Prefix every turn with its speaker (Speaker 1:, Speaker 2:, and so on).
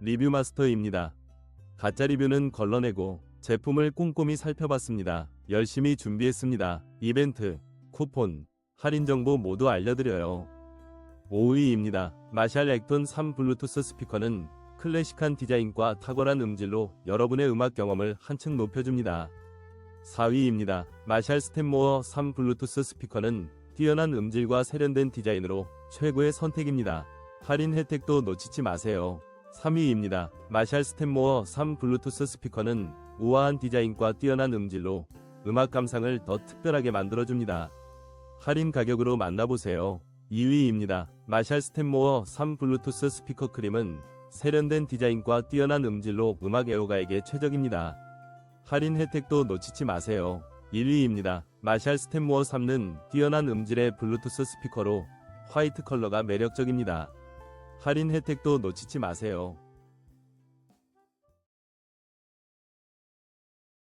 Speaker 1: 리뷰 마스터입니다. 가짜 리뷰는 걸러내고 제품을 꼼꼼히 살펴봤습니다. 열심히 준비했습니다. 이벤트, 쿠폰, 할인 정보 모두 알려드려요. 5위입니다. 마샬 액톤 3 블루투스 스피커는 클래식한 디자인과 탁월한 음질로 여러분의 음악 경험을 한층 높여줍니다. 4위입니다. 마샬 스탠모어 3 블루투스 스피커는 뛰어난 음질과 세련된 디자인으로 최고의 선택입니다. 할인 혜택도 놓치지 마세요. 3위입니다. 마샬 스탠모어 3 블루투스 스피커는 우아한 디자인과 뛰어난 음질로 음악 감상을 더 특별하게 만들어줍니다. 할인 가격으로 만나보세요. 2위입니다. 마샬 스탠모어 3 블루투스 스피커 크림은 세련된 디자인과 뛰어난 음질로 음악 애호가에게 최적입니다. 할인 혜택도 놓치지 마세요. 1위입니다. 마샬 스탠모어 3는 뛰어난 음질의 블루투스 스피커로 화이트 컬러가 매력적입니다. 할인 혜택도 놓치지 마세요.